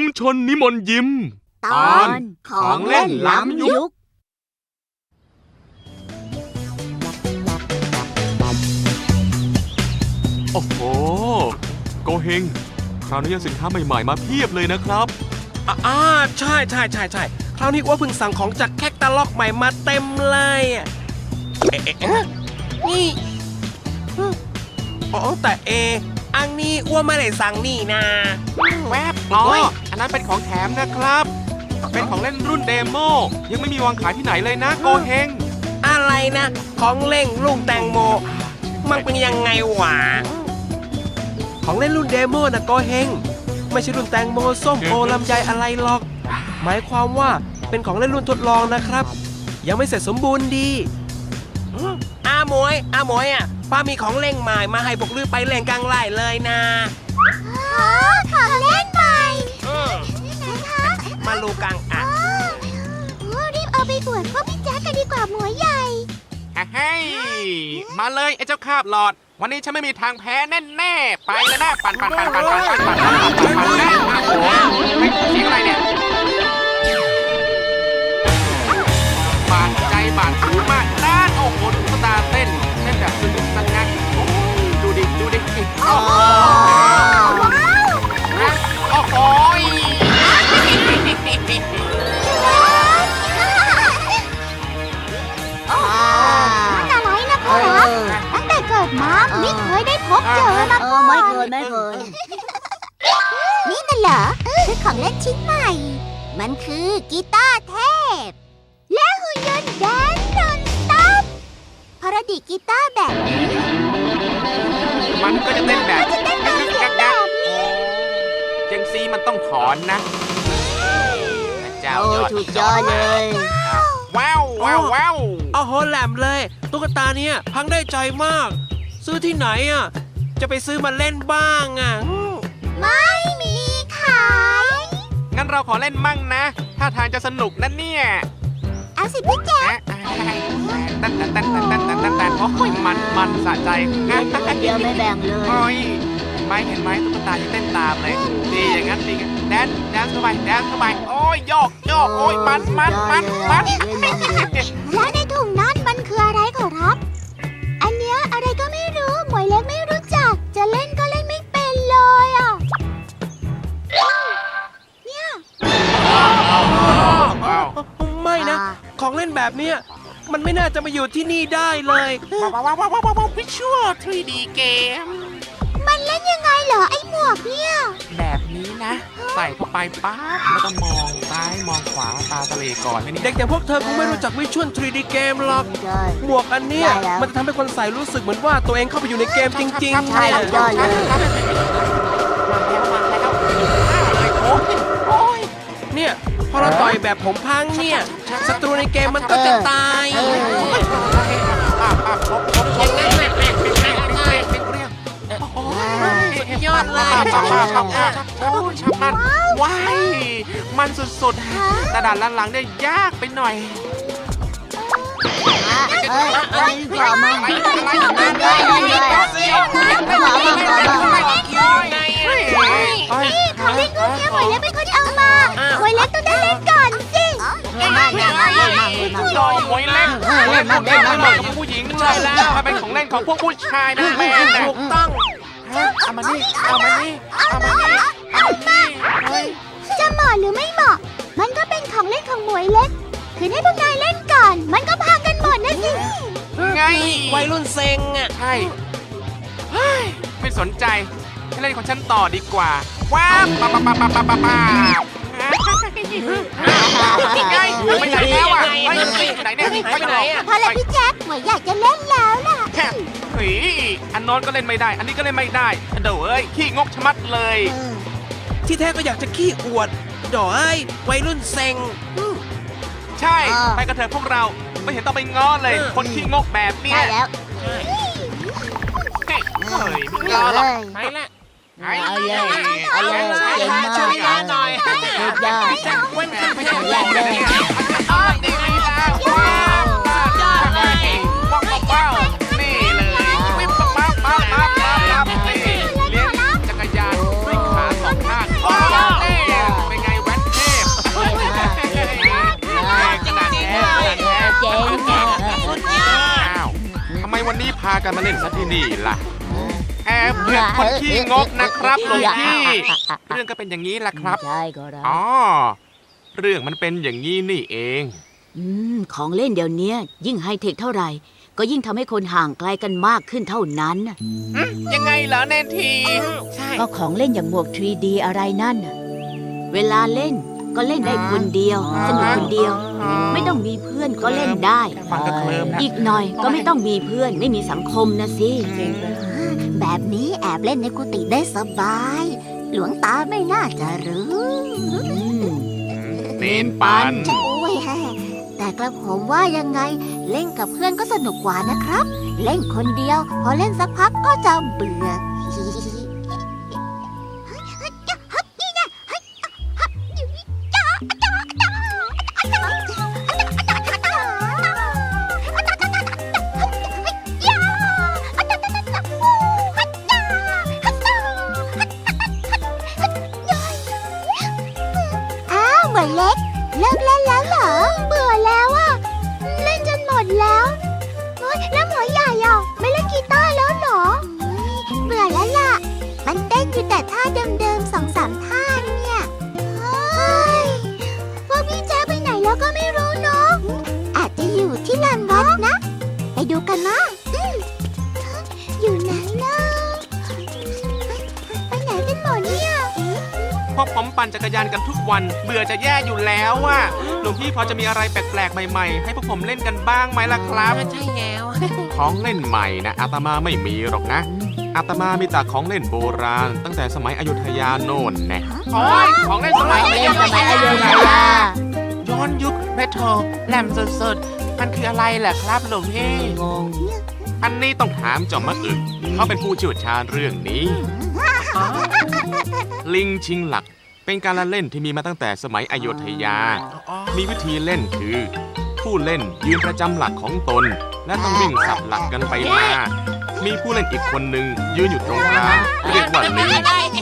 มชนนิมนต์ยิ้ม ตอนของเล่นล้ำยุค โอ้โห โกเฮง คราวนี้ยังสินค้าใหม่ๆ มาเพียบเลยนะครับ อ่าอ่าใช่ใช่ใช่ใช่คราวนี้อ้ว่าเพิ่งสั่งของจากแคคตาล็อกใหม่มาเต็มเลยอะเอ๊ะเอ๊ะเอ๊ะนี่อ๋อแต่เอ อันนี้อ้ว่าไม่ได้สั่งนี่นะ แวบอ๋อ นนั้นเป็นของแถมนะครับ เป็นของเล่นรุ่นเดโมยังไม่มีวางขายที่ไหนเลยนะโกเฮงอะไรนะ ของเล่งลูกแตงโม มันเป็นยังไงวะของเล่นรุ่นเดโมนะโกเฮงไม่ใช่รุ่นแตงโมส้มโอลำไยอะไรหรอก หมายความว่าเป็นของเล่นรุ่นทดลองนะครับ ยังไม่เสร็จสมบูรณ์ดีอาหมวยอาหมวยอะป้ามีของเล่งใหม่มาให้พวกลือไปเล่นกลางไร่เลยนะ จ๊คกัวใหญ่ เฮ้ยมาเลยไอ้เจ้าคาบหลอด วันนี้ฉันไม่มีทางแพ้แน่ๆ ไปเลยนะปั่นปั่นปั่นปั่นปั่นปั่นปั่นปั่นปั่นปั่นปั่นนะโอ้โหเฮ้ยเสียงอะไรเนี่ยบาดใจบาดหูมากด้านโอ้โหดูตาเต้นเต้นแบบสนุกสนักโอ้ยดูดิดูดิโอ้โหโอ้โห บเจอมาเอก่ออนไม่เคยไม่เคยนี่น่ะเหรอคือของเล่นชิ้นใหม่ มันคือกีตาร์เทพ และหุ่นยนต์แดนนอนสต็อปพอเราดีดกีตาร์แบบนี้ มันก็จะเต้นแบบมันจะเต้นแบบเสียงแบบนี้เจงซีมันต้องถอนนะพระเจ้าโอ้ยอดถูกยอดเลย ว้าวว้าวว้าวโอ้โหแหลมเลย ตุ๊กตาเนี่ยพังได้ใจมาก ซื้อที่ไหนอะ จะไปซื้อมาเล่นบ้างอะอืมไม่มีขาย งั้นเราขอเล่นมั่งนะ ถ้าทางจะสนุกนะเนี่ยเอาสิพี่แจ๊คนะตันตันตันตันตันตันตันตันโอ้ยมันมันสะใจเล่นคนเดียวไม่แบ่งเลยโอ้ยเห็นไหมเห็นไหมตุ๊กตาจะเต้นตามเลย ดีอย่างนั้นดีงั้นแดนแดนเข้าไปแดนเข้าไปโอ้ยโยกโยกโอ้ยมันมันมันมันเล่นมันเดียวและในถุงนั้นมันคืออะไรขอรับ อันเนี้ยอะไรก็ไม่รู้หมวยเล็กไม่รู้ ของเล่นแบบเนี้ยมันไม่น่าจะมาอยู่ที่นี่ได้เลยว้าวว้าวว้าวว้าวว้าววิชวล 3D เกม มันเล่นยังไงเหรอไอ้หมวกเนี่ย แบบนี้นะ ใส่เข้าไปปั๊บแล้วก็มองซ้ายมองขวาตาทะเลก่อนเด็กอย่างพวกเธอคงไม่รู้จักวิชวล 3D เกมหรอก หมวกอันเนี้ยมันจะทำให้คนใส่รู้สึกเหมือนว่าตัวเองเข้าไปอยู่ในเกมจริงๆใช่เนี่ย อยแบบผมพังเนี่ย ศัตรูในเกมมันก็จะตายอยอางนั้นแหละยอดเลยมันว้ายมันสุดๆกระดานหลังๆเนี่ยยากไปหน่อย เอ้ยกลับมา ล่นของเล่นไม่เหมาะกับผู้หญิงเลยแล้วมันเป็นของเล่นของพวกผู้ชายนะแม่ถูกต้องเอามานี่เอามานี่เอามานี่เอามานี่เฮ้ยจะเหมาะหรือไม่เหมาะ มันก็เป็นของเล่นของหมวยเล็ก คืนให้พวกนายเล่นก่อน มันก็พังกันหมดนะสิไงวัยรุ่นเซ็งอะ ใช่เฮ้ยไม่สนใจให้เล่นของฉันต่อดีกว่า ว้าปะปะปะปะปะปะ ปะไงไปไหนแล้วอะไปไหนเนี่ยไปไหนอะพอแล้วพี่แจ๊คหมวยอยากจะเล่นแล้วล่ะแค่เฮ้ยอันนอนก็เล่นไม่ได้ อันนี้ก็เล่นไม่ได้เดี๋ยวเอ้ยขี้งกชะมัดเลย ที่แท้ก็อยากจะขี้อวดดอยวัยรุ่นเซ็งใช่ไปกันเถอะพวกเราไม่เห็นต้องไปง้อเลย คนขี้งกแบบเนี้ยใช่แล้วเฮ้ยไม่ง้อหรอกไปละเอาเลยเอาเลยเก่งมากช่วยงาหน่อยสุดยอด ว้าวว้าวว้าวว้าวนี่เลยวิบปั๊บปั๊บปั๊บปั๊บปั๊บนี่เลี้ยงจักรยานด้วยขาสองข้างโอ้นี่เป็นไงแว้นเทพเก่งมากเก่งมากแรงขนาดแท้ขนาดแท้เจ๋งอ้าวทำไมวันนี้พากันมาเล่นซะที่นี่ล่ะแอบเพื่อนคนขี้งกนะครับหลวงพี่เรื่องก็เป็นอย่างนี้แหละครับ ใช่ก็ได้อ๋อ เรื่องมันเป็นอย่างนี้นี่เอง อืม ของเล่นเดี๋ยวนี้ยิ่งไฮเทคเท่าไหร่ ก็ยิ่งทำให้คนห่างไกลกันมากขึ้นเท่านั้นน่ะยังไงเหรอแนนที ใช่ ก็ของเล่นอย่างหมวก 3D อะไรนั่นน่ะเวลาเล่นก็เล่นได้คนเดียว สนุกคนเดียว ไม่ต้องมีเพื่อนก็เล่นได้ ฟังก็เคลิ้มนะอีกหน่อยก็ไม่ต้องมีเพื่อนไม่มีสังคมนะสิแบบนี้แอบเล่นในกุฏิได้สบาย หลวงตาไม่น่าจะรู้ อืม เนนปัน โอ้ยแต่กระผมว่ายังไงเล่นกับเพื่อนก็สนุกกว่านะครับ เล่นคนเดียว พอเล่นสักพักก็จะเบื่อ ท่าเดิมๆสองสามท่าเนี่ยเฮ้ยพวกพี่แจ๊คไปไหนแล้วก็ไม่รู้เนาะอาจจะอยู่ที่ลานวัดนะ ไปดูกันนะอืมอยู่ไหนนะไปไหนกันหมดเนี่ยพวกผมปั่นจักรยานกันทุกวัน เบื่อจะแย่อยู่แล้วอะหลวงพี่พอจะมีอะไรแปลกๆใหม่ๆ ให้พวกผมเล่นกันบ้างไหมล่ะครับ ใช่แล้ว ของเล่นใหม่นะอาตมาไม่มีหรอกนะ อาตมามีแต่ของเล่นโบราณ ตั้งแต่สมัยอยุธยาโน่นแน่โอ้ยของเล่นสมัยเล่นสมัยอยุธยาย้อนยุคเรโทรแหลมสุดๆ มันคืออะไรแหละครับหลวงพี่งงอันนี้ต้องถามจอมมะอึกเขาเป็นผู้เชี่ยวชาญเรื่องนี้ ลิงชิงหลักเป็นการละเล่นที่มีมาตั้งแต่สมัยอยุธยา มีวิธีเล่นคือ ผู้เล่นยืนประจำหลักของตน และต้องวิ่งสับหลักกันไปมา มีผู้เล่นอีกคนหนึ่งยืนอยู่ตรงกลางเรียกว่าลิง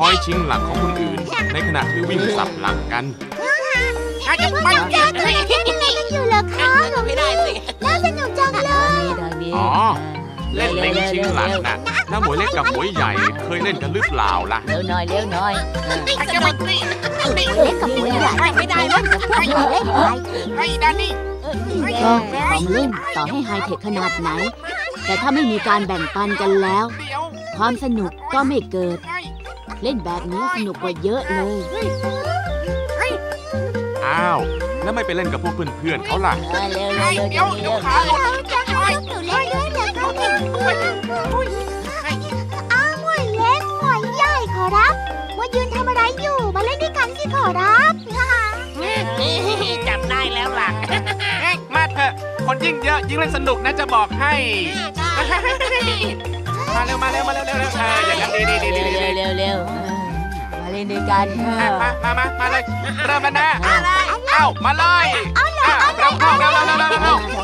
คอยชิงหลักของคนอื่น ในขณะที่วิ่งสับหลักกันมันจะเล่นอะไรกันอยู่เหรอคะหลวงพี่น่าสนุกจังเลยทางนี้อ๋อเล่นลิงชิงหลักนะถ้าหมวยเล็กกับหมวยใหญ่เคยเล่นกันหรือเปล่าล่ะเร็วหน่อยเร็วหน่อยเล็กกับหมวยใหญ่ไม่ได้เล่นกับพวกเราเล่นไปไอ้ดานี่ก็ของเล่นต่อให้ไฮเทคขนาดไหน แต่ถ้าไม่มีการแบ่งปันกันแล้วเดี๋ยวความสนุกก็ไม่เกิดไอ้เล่นแบบนี้สนุกกว่าเยอะเลย อ้าว แล้วไม่ไปเล่นกับพวกเพื่อนๆเขาล่ะเออเร็วเร็ไอ้วเร็วเดี๋ยวเร็เดี๋ยววขาหลุดเราจะให้พวกหนูเล่นด้วยเหรอคะอ้าวหมวยเล็กหมวยใหญ่ขอรับว่ายืนทำอะไรอยู่ มาเล่นด้วยกันสิขอรับ คนยิ่งเยอะยิ่งเล่นสนุกนะจะบอกให้ มาเร็วมาเร็วมาเร็วเร็วเร็วเอออย่างนั้นดีดีดีดีดีเร็วเร็วเร็วเออมาเล่นด้วยกันเออะอมามามามาเลยเริ่มแล้วนะเอ้ามาเลยอะเร็วเข้าเร็วเร็วเร็วเร็วเร็วเร็วเออเอออย่า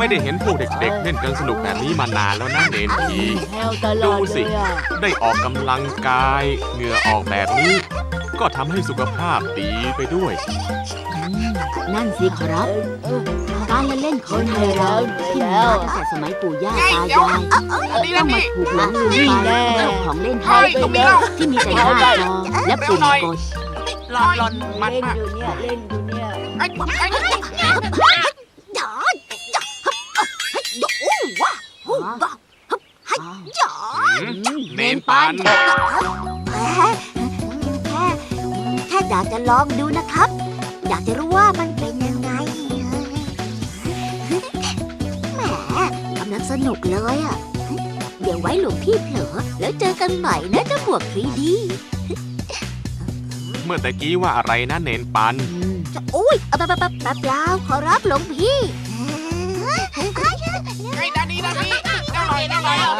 ไหนที่ไปไม่ได้ไม่ได้เห็นพวกเด็กๆเล่นกันสนุกแบบนี้มานานแล้วนะเนนทีแถวตลดูอดสิเลยอะได้ออกกำลังกายเหงื่อออกแบบนี้ ก็ทำให้สุขภาพดีไปด้วยอืมนั่นสิครับ การละเล่นของไทยเราที่มีมาตั้งแต่สมัยปู่ย่าตายายต้องมาถูกหลงลืมไปเจ้าของเล่นไทยไปเลยที่มีแต่หน้าจอและปุ่มกด หลอนหลอนมันเล่นอยู่เนี่ย เล่นอยู่เนี่ย ไอ้ไอ้ โอ้ว้าอ้าวจ๋าหืมเนนปันแค่แค่อยากจะลองดูนะครับ อยากจะรู้ว่ามันเป็นยังไงแหมกำลังสนุกเลยอะ เดี๋ยวไว้หลวงพี่เผลอแล้วเจอกันใหม่นะเจ้าบวกทรีดีเมื่อตะกี้ว่าอะไรนะเนนปันอืมจะอุ้ยเอาเปล่าเปล่าเปล่าเปล่าขอรับหลวงพี่ ไอ้ด